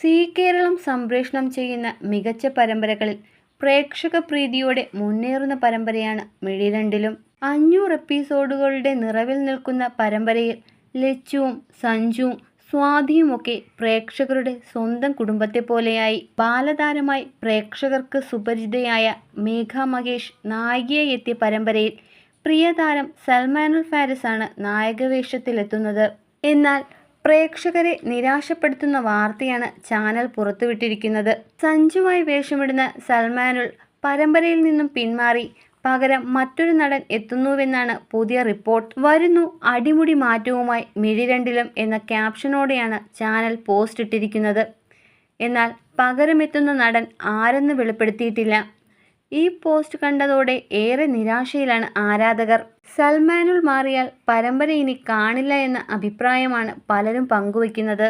C Keralam സംപ്രേഷണം ചെയ്യുന്ന മികച്ച പരമ്പരകളിൽ പ്രേക്ഷക പ്രീതിയോടെ മുന്നേറുന്ന പരമ്പരയാണ് മിഴിരണ്ടിലും. അഞ്ഞൂറ് എപ്പിസോഡുകളുടെ നിറവിൽ നിൽക്കുന്ന പരമ്പരയിൽ ലച്ചുവും സഞ്ജുവും സ്വാതിയുമൊക്കെ പ്രേക്ഷകരുടെ സ്വന്തം കുടുംബത്തെ പോലെയായി ബാലതാരമായി പ്രേക്ഷകർക്ക് സുപരിചിതയായ മേഘ മഹേഷ് നായികയായി എത്തിയ പരമ്പരയിൽ പ്രിയതാരം സൽമാനുൽ ഫാരിസാണ് നായകവേഷത്തിലെത്തുന്നത്. എന്നാൽ പ്രേക്ഷകരെ നിരാശപ്പെടുത്തുന്ന വാർത്തയാണ് ചാനൽ പുറത്തുവിട്ടിരിക്കുന്നത്. സഞ്ജുവായി വേഷമിടുന്ന സൽമാനുൽ പരമ്പരയിൽ നിന്നും പിന്മാറി. പകരം മറ്റൊരു നടൻ എത്തുന്നുവെന്നാണ് പുതിയ റിപ്പോർട്ട്. വരുന്നു അടിമുടി മാറ്റവുമായി മിഴിരണ്ടിലും എന്ന ക്യാപ്ഷനോടെയാണ് ചാനൽ പോസ്റ്റ് ഇട്ടിരിക്കുന്നത് എന്നാൽ പകരമെത്തുന്ന നടൻ ആരെന്ന് വെളിപ്പെടുത്തിയിട്ടില്ല. ഈ പോസ്റ്റ് കണ്ടതോടെ ഏറെ നിരാശയിലാണ് ആരാധകർ. സൽമാനുൽ മാറിയാൽ പരമ്പര ഇനി കാണില്ല എന്ന അഭിപ്രായമാണ് പലരും പങ്കുവയ്ക്കുന്നത്.